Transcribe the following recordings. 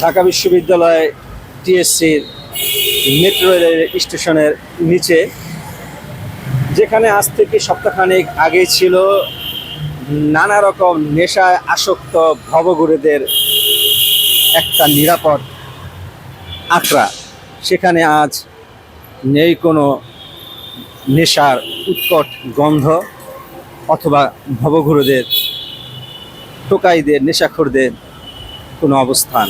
ঢাকা বিশ্ববিদ্যালয় টিএসসির metro rail স্টেশনের নিচে, যেখানে আজ থেকে সপ্তাহখানেক আগে ছিল নানা রকম নেশায় আসক্ত ভবঘুরেদের একটা নিরাপদ আখড়া। সেখানে আজ নেই কোনো নেশার উৎকট গন্ধ অথবা ভবঘুরুদের, টোকাইদের, নেশাখোরদের কোনো অবস্থান।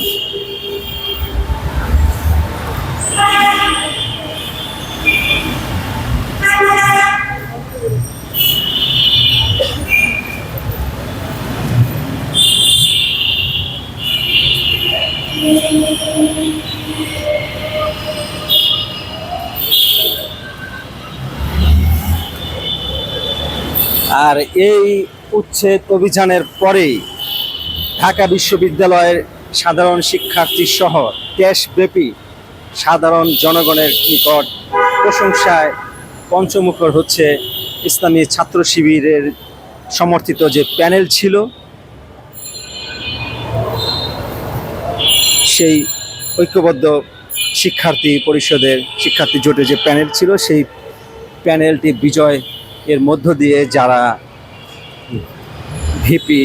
আর এই উচ্ছেদ অভিযানের পরেই ঢাকা বিশ্ববিদ্যালয়ের সাধারণ শিক্ষার্থী সহ দেশব্যাপী সাধারণ জনগণের নিকট প্রশংসায় পঞ্চমুখর হচ্ছে ইসলামী ছাত্র শিবিরের সমর্থিত যে প্যানেল ছিল, সেই ঐক্যবদ্ধ শিক্ষার্থী পরিষদের শিক্ষার্থী জোটে যে প্যানেল ছিল, সেই প্যানেলটি বিজয় এর মধ্য দিয়ে যারা ভিপি,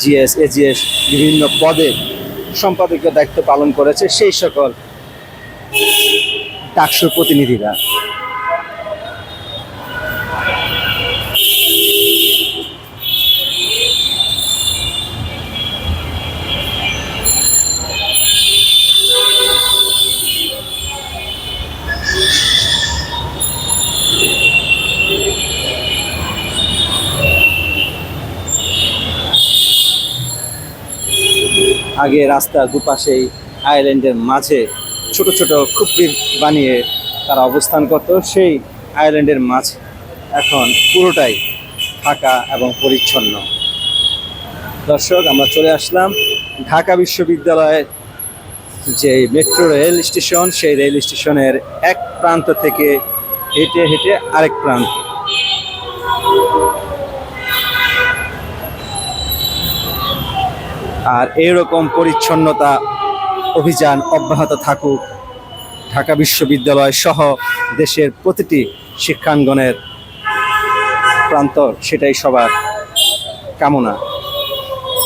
জিএস, এজিএস বিভিন্ন পদে সম্পাদকীয় দায়িত্ব পালন করেছে, সেই সকল ডাকসুর প্রতিনিধিরা। আগে রাস্তার দুপাশেই আইল্যান্ডের মাঝে ছোট ছোট খুপড়ি বানিয়ে তারা অবস্থান করত, সেই আইল্যান্ডের মাছ এখন পুরোটাই ফাঁকা এবং পরিচ্ছন্ন। দর্শক, আমরা চলে আসলাম ঢাকা বিশ্ববিদ্যালয়ের যে মেট্রো রেল স্টেশন, সেই রেল স্টেশনের এক প্রান্ত থেকে হেঁটে হেঁটে আরেক প্রান্ত। আর এইরকম পরিচ্ছন্নতা অভিযান অব্যাহত থাকুক। ঢাকা বিশ্ববিদ্যালয় সহ দেশের প্রতিটি শিক্ষাঙ্গনের প্রান্ত সেটাই সবার কামনা।